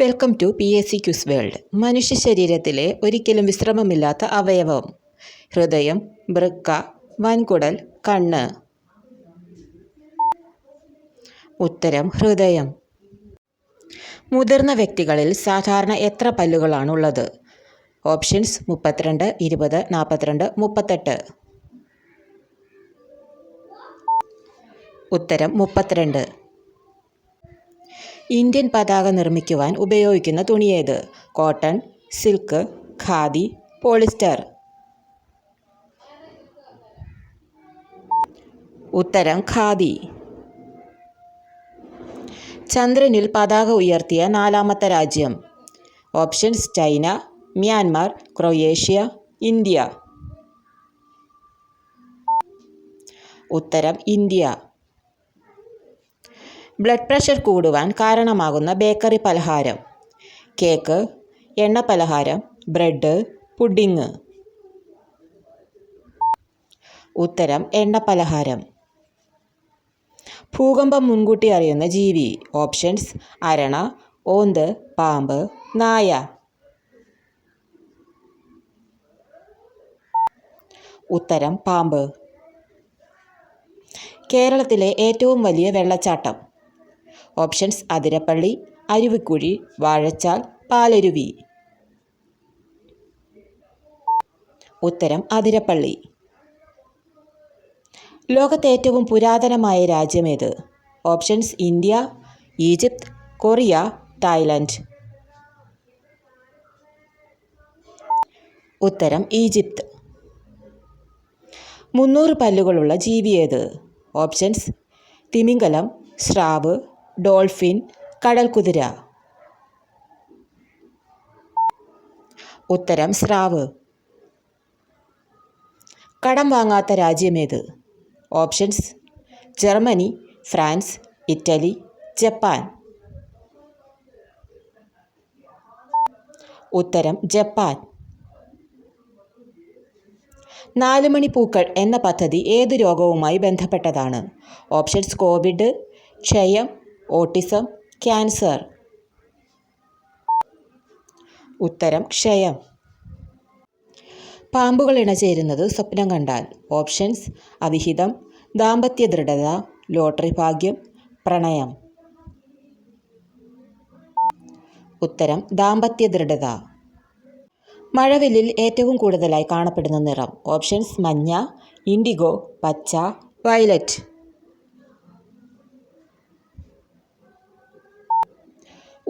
Welcome to P S C Qs world. മനുഷ്യ ശരീരത്തിലെ ഒരിക്കലും വിശ്രമമില്ലാത്ത അവയവം. ഹൃദയം വൃക്ക വൻകുടൽ കണ്ണ്. ഉത്തരം ഹൃദയം. മുതിർന്ന വ്യക്തികളിൽ സാധാരണ എത്ര പല്ലുകളാണുള്ളത്? ഓപ്ഷൻസ് മുപ്പത്തിരണ്ട് ഇരുപത് നാൽപ്പത്തിരണ്ട് മുപ്പത്തെട്ട്. ഉത്തരം മുപ്പത്തിരണ്ട്. ഇന്ത്യൻ പതാക നിർമ്മിക്കുവാൻ ഉപയോഗിക്കുന്ന തുണിയേത് കോട്ടൺ സിൽക്ക് ഖാദി പോളിസ്റ്റർ. ഉത്തരം ഖാദി. ചന്ദ്രനിൽ പതാക ഉയർത്തിയ നാലാമത്തെ രാജ്യം. Options China Myanmar Croatia India. ഉത്തരം ഇന്ത്യ. ബ്ലഡ് പ്രഷർ കൂടുവാൻ കാരണമാകുന്ന ബേക്കറി പലഹാരം. കേക്ക് എണ്ണ പലഹാരം ബ്രെഡ് പുഡിങ് ഉത്തരം എണ്ണ പലഹാരം. ഭൂകമ്പം മുൻകൂട്ടി അറിയുന്ന ജീവി. ഓപ്ഷൻസ് അരണ ഓന്ത് പാമ്പ് നായ. ഉത്തരം പാമ്പ്. കേരളത്തിലെ ഏറ്റവും വലിയ വെള്ളച്ചാട്ടം. ഓപ്ഷൻസ് അതിരപ്പള്ളി അരുവിക്കുഴി വാഴച്ചാൽ പാലരുവി. ഉത്തരം അതിരപ്പള്ളി. ലോകത്തെ ഏറ്റവും പുരാതനമായ രാജ്യമേത്? Options India Egypt Korea Thailand. ഉത്തരം ഈജിപ്ത്. മുന്നൂറ് പല്ലുകളുള്ള ജീവിയേത് ഓപ്ഷൻസ് തിമിംഗലം സ്രാവ് ഡോൾഫിൻ കടൽക്കുതിര. ഉത്തരം സ്രാവ്. കടം വാങ്ങാത്ത രാജ്യമേത് options Germany France Italy Japan. ഉത്തരം ജപ്പാൻ. നാലുമണി പൂക്കൾ എന്ന പദ്ധതി ഏത് രോഗവുമായി ബന്ധപ്പെട്ടതാണ്? ഓപ്ഷൻസ് കോവിഡ് ക്ഷയം ഓട്ടിസം ക്യാൻസർ. ഉത്തരം ക്ഷയം. പാമ്പുകൾ ഇണചേരുന്നത് സ്വപ്നം കണ്ടാൽ. ഓപ്ഷൻസ് അവിഹിതം ദാമ്പത്യ ദൃഢത ലോട്ടറി ഭാഗ്യം പ്രണയം. ഉത്തരം ദാമ്പത്യ ദൃഢത. മഴവില്ലിൽ ഏറ്റവും കൂടുതലായി കാണപ്പെടുന്ന നിറം. ഓപ്ഷൻസ് മഞ്ഞ ഇൻഡിഗോ പച്ച വയലറ്റ്.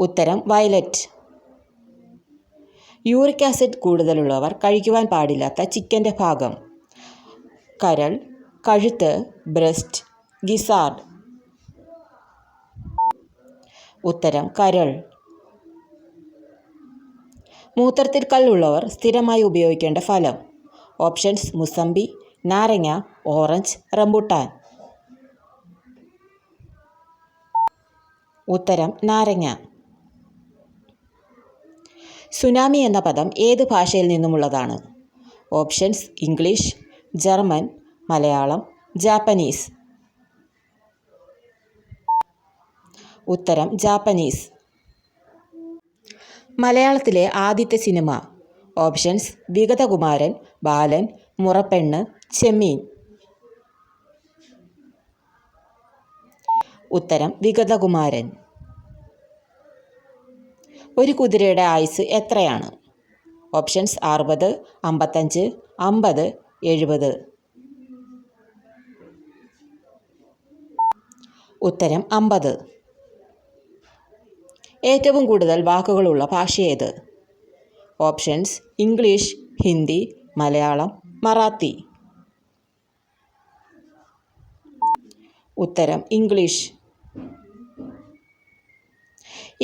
ഉത്തരം വയലറ്റ്. യൂറിക് ആസിഡ് കൂടുതലുള്ളവർ കഴിക്കുവാൻ പാടില്ലാത്ത ചിക്കന്റെ ഭാഗം. കരൾ കഴുത്ത് ബ്രസ്റ്റ് ഗിസാർഡ്. ഉത്തരം കരൾ. മൂത്രത്തിൽ കല്ലുള്ളവർ സ്ഥിരമായി ഉപയോഗിക്കേണ്ട ഫലം. ഓപ്ഷൻസ് മുസംബി നാരങ്ങ ഓറഞ്ച് റംബുട്ടാൻ. ഉത്തരം നാരങ്ങ. സുനാമി എന്ന പദം ഏത് ഭാഷയിൽ നിന്നുമുള്ളതാണ്? Options English German Malayalam Japanese. ഉത്തരം ജാപ്പനീസ്. മലയാളത്തിലെ ആദ്യത്തെ സിനിമ. ഓപ്ഷൻസ് വിഗതകുമാരൻ ബാലൻ മുറപ്പെണ്ണ് ചെമ്മീൻ. ഉത്തരം വിഗതകുമാരൻ. ഒരു കുതിരയുടെ ആയുസ് എത്രയാണ്? ഓപ്ഷൻസ് അറുപത് അമ്പത്തഞ്ച് അമ്പത് എഴുപത്. ഉത്തരം അമ്പത്. ഏറ്റവും കൂടുതൽ വാക്കുകളുള്ള ഭാഷ ഏത്? Options English Hindi Malayalam Marathi. ഉത്തരം ഇംഗ്ലീഷ്.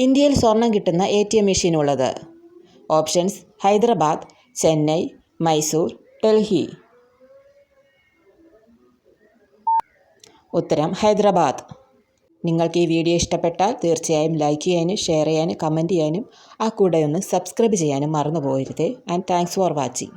ഇന്ത്യയിൽ സ്വർണം കിട്ടുന്ന എ ടി എം മെഷീൻ ഉള്ളത് ഓപ്ഷൻസ് ഹൈദരാബാദ് ചെന്നൈ മൈസൂർ ഡൽഹി. ഉത്തരം ഹൈദരാബാദ്. നിങ്ങൾക്ക് ഈ വീഡിയോ ഇഷ്ടപ്പെട്ടാൽ തീർച്ചയായും ലൈക്ക് ചെയ്യാനും ഷെയർ ചെയ്യാനും കമന്റ് ചെയ്യാനും ആ കൂടെ ഒന്ന് സബ്സ്ക്രൈബ് ചെയ്യാനും മറന്നു പോയിരുത് ആൻഡ് താങ്ക്സ് ഫോർ വാച്ചിങ്.